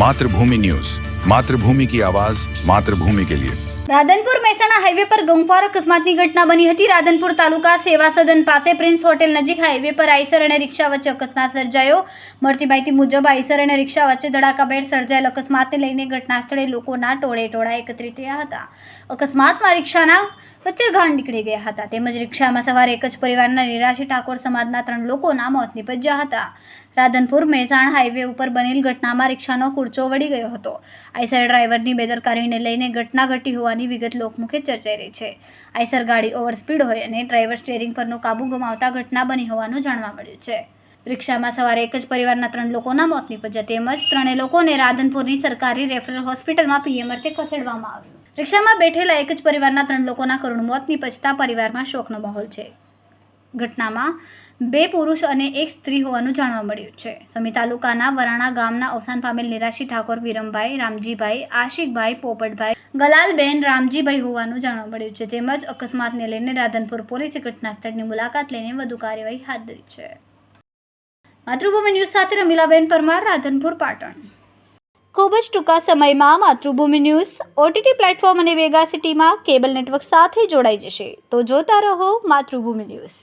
Mathrubhumi news. Mathrubhumi કી આવાજ, માતૃભૂમિ કે લિયે. રાધનપુર મહેસાણા હાઈવે પર ગંફાર અકસ્માતની ઘટના બની હતી. રાધનપુર તાલુકા સેવા સદન પાસે પ્રિન્સ હોટેલ નજીક હાઈવે પર આઈસર અને રિક્ષા વચ્ચે અકસ્માત સર્જાયો. મળતી માહિતી મુજબ આઈસર અને રિક્ષા વચ્ચે ધડાકાભેર સર્જાયેલ અકસ્માતને લઈને ઘટના સ્થળે લોકોના ટોળે ટોળા એકત્રિત થયા હતા. અકસ્માતમાં રિક્ષાના કચ્ચરઘાણ નીકળી ગયા હતા. તેમજ રિક્ષામાં સવારે એક જ પરિવારના નિરાશી ઠાકોર સમાજના ત્રણ લોકોના મોત નીપજ્યા હતા. રાધનપુર, મહેસાણા હાઈવે ઉપર બનેલ ઘટનામાં રિક્ષાનો કૂરચો વળી ગયો હતો. આઈસર ડ્રાઈવરની બેદરકારીને લઈને ઘટના ઘટી હોવાની વિગત લોકમુખે ચર્ચાઈ રહી છે. આઈસર ગાડી ઓવર સ્પીડ હોય અને ડ્રાઈવર સ્ટેરિંગ પરનો કાબુ ગુમાવતા ઘટના બની હોવાનું જાણવા મળ્યું છે. રિક્ષામાં સવારે એક જ પરિવારના ત્રણ લોકોના મોત નીપજ્યા. તેમજ ત્રણેય લોકોને રાધનપુરની સરકારી રેફરલ હોસ્પિટલમાં પીએમઆરથી ખસેડવામાં આવ્યું. રિક્ષામાં બેઠેલા એક જ પરિવારના ત્રણ લોકોના કરુણ મોત નીપજતા પરિવારમાં શોકનો માહોલ છે. ઘટનામાં બે પુરુષ અને એક સ્ત્રી હોવાનું જાણવા મળ્યું છે. સમી તાલુકાના વરાણા ગામના અવસાન પામેલ નિરાશી ઠાકોર, વિરમભાઈ, રામજીભાઈ, આશિકભાઈ, પોપટભાઈ, ગલાલબેન, રામજીભાઈ હોવાનું જાણવા મળ્યું છે. તેમજ અકસ્માતને લઈને રાધનપુર પોલીસે ઘટના સ્થળની મુલાકાત લઈને વધુ કાર્યવાહી હાથ ધરી છે. માતૃભૂમિ ન્યૂઝ સાથે રમીલાબેન પરમાર, રાધનપુર, પાટણ. ખૂબ જ ટૂંકા સમયમાં માતૃભૂમિ ન્યૂઝ ઓટીટી પ્લેટફોર્મ અને વેગા સિટીમાં કેબલ નેટવર્ક સાથે જોડાઈ જશે. તો જોતા રહો માતૃભૂમિ ન્યૂઝ.